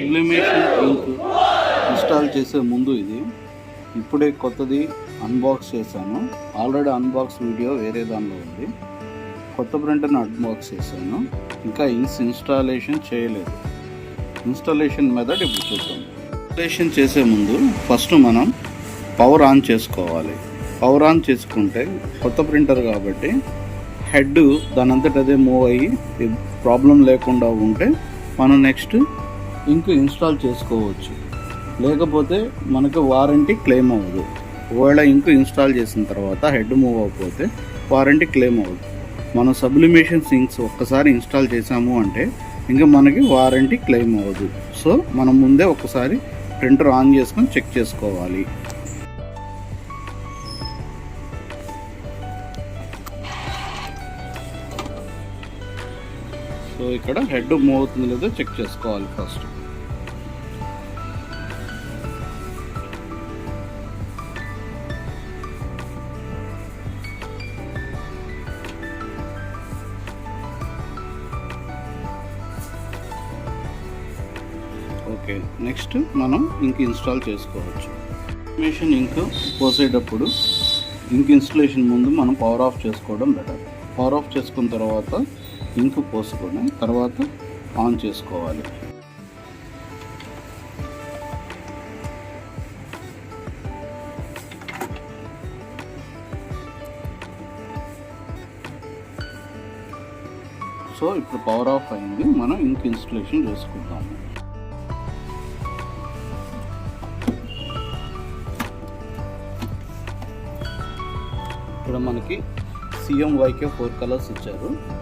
Sublimation ఇంక్ install చేసే ముందు ఇది. ఇప్పుడే కొత్తది అన్బాక్స్ చేశాను. ఆల్రెడీ అన్బాక్స్ వీడియో వేరే దానిలో ఉంది. కొత్త ప్రింటర్ని అన్బాక్స్ చేశాను. ఇంకా ఇంక్స్ ఇన్స్టాలేషన్ చేయలేదు. ఇన్స్టాలేషన్ మెథడ్ ఇప్పుడు చూద్దాం. ఇన్స్టాలేషన్ చేసే ముందు ఫస్ట్ మనం పవర్ ఆన్ చేసుకోవాలి. పవర్ ఆన్ చేసుకుంటే కొత్త ప్రింటర్ కాబట్టి హెడ్ దానంతట అదే మూవ్ అయ్యి ప్రాబ్లం లేకుండా ఉంటే మనం నెక్స్ట్ ఇంక్ ఇన్స్టాల్ చేసుకోవచ్చు. లేకపోతే మనకు వారంటీ క్లెయిమ్ అవ్వదు. ఒకవేళ ఇంక ఇన్స్టాల్ చేసిన తర్వాత హెడ్ మూవ్ అవ్వకపోతే వారంటీ క్లెయిమ్ అవ్వదు. మనం సబ్లిమేషన్ సింక్స్ ఒక్కసారి ఇన్స్టాల్ చేసాము అంటే ఇంకా మనకి వారంటీ క్లెయిమ్ అవ్వదు. సో మనం ముందే ఒక్కసారి ప్రింటర్ ఆన్ చేసుకొని చెక్ చేసుకోవాలి. సో ఇక్కడ హెడ్ మూవ్ అవుతుంది లేదో చెక్ చేసుకోవాలి ఫస్ట్ ఓకే. నెక్స్ట్ మనం ఇంక్ ఇన్స్టాల్ చేసుకోవచ్చు. మిషన్ ఇంక్ పోసేటప్పుడు ఇంక్ ఇన్స్టలేషన్ ముందు మనం పవర్ ఆఫ్ చేసుకోవడం బెటర్ పవర్ ఆఫ్ చేసుకున్న తర్వాత ఇంక్ పోసుకొని తర్వాత ఆన్ చేసుకోవాలి. సో ఇప్పుడు పవర్ ఆఫ్ అయింది. మనం ఇంక్ ఇన్స్టలేషన్ చేసుకుందాము. ఇక్కడ మనకి సిఎం వైకే ఫోర్ కలర్స్ ఇచ్చారు.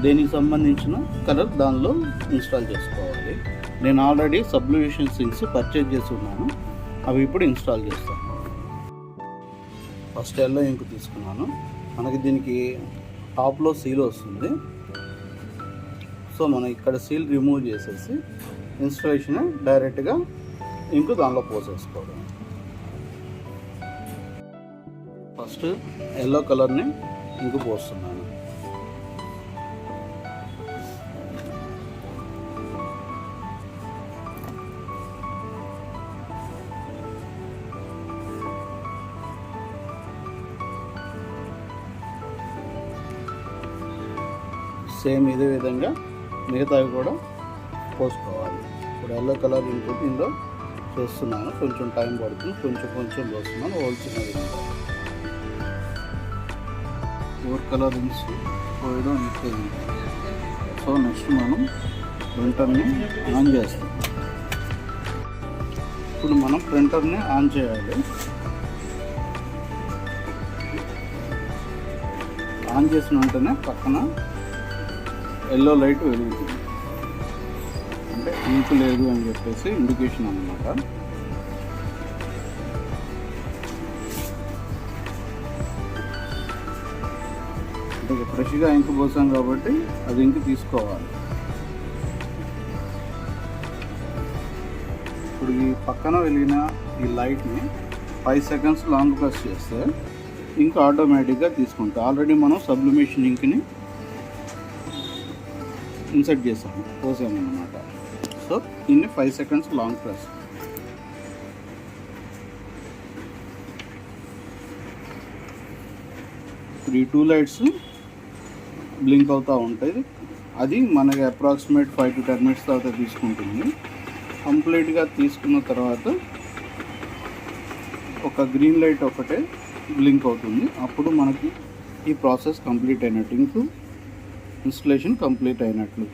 దీనికి సంబంధించిన కలర్ దానిలో ఇన్స్టాల్ చేసుకోవాలి. నేను ఆల్రెడీ సబ్లివిషన్ సింక్స్ పర్చేజ్ చేసి ఉన్నాను. అవి ఇప్పుడు ఇన్స్టాల్ చేస్తాను. ఫస్ట్ ఎల్లో ఇంక్ తీసుకున్నాను. మనకి దీనికి టాప్లో సీల్ వస్తుంది. సో మనం ఇక్కడ సీల్ రిమూవ్ చేసేసి ఇన్స్టాలేషన్ డైరెక్ట్గా ఇంకు దానిలో పోసేసుకోవడం ఫస్ట్ ఎల్లో కలర్ని ఇంకు పోస్తున్నాను. సేమ్ ఇదే విధంగా మిగతావి కూడా పోసుకోవాలి. ఇప్పుడు ఎల్లో కలర్ ఇంకొక ఇందులో చేస్తున్నాను. కొంచెం టైం పడుతుంది. కొంచెం కొంచెం పోస్తున్నాను. హోల్చిన విధంగా ఫోర్ కలర్ ఇంక్స్ పోయడం అయిపోయింది సో నెక్స్ట్ మనం ప్రింటర్ని ఆన్ చేస్తాం. ఇప్పుడు మనం ప్రింటర్ని ఆన్ చేయాలి. ఆన్ చేసిన వెంటనే పక్కన ఎల్లో లైట్ వెలుగుతుంది. అంటే ఇంకు లేదు అని చెప్పేసి ఇండికేషన్ అన్నమాట. అంటే ఫ్రెష్గా ఇంక్ పోసాం కాబట్టి అది ఇంక్ తీసుకోవాలి. ఇప్పుడు ఈ పక్కన వెలిగిన ఈ లైట్ని ఫైవ్ సెకండ్స్ లాంగ్ ప్రెస్ చేస్తే ఇంక ఆటోమేటిక్గా తీసుకుంటాం. ఆల్రెడీ మనం సబ్లిమేషన్ ఇంక్ని ఇన్సర్ట్ చేసాము పోసాము అనమాట సో దీన్ని ఫైవ్ సెకండ్స్ లాంగ్ ప్రెస్. ఇప్పుడు ఈ టూ లైట్స్ బ్లింక్ అవుతూ ఉంటుంది అది మనకి approximate five to ten minutes తర్వాత తీసుకుంటుంది. కంప్లీట్గా తీసుకున్న తర్వాత ఒక గ్రీన్ లైట్ ఒకటే బ్లింక్ అవుతుంది. అప్పుడు మనకి ఈ ప్రాసెస్ కంప్లీట్ అయినట్టు ఇంకు ఇన్స్టలేషన్ కంప్లీట్ అయినట్లు.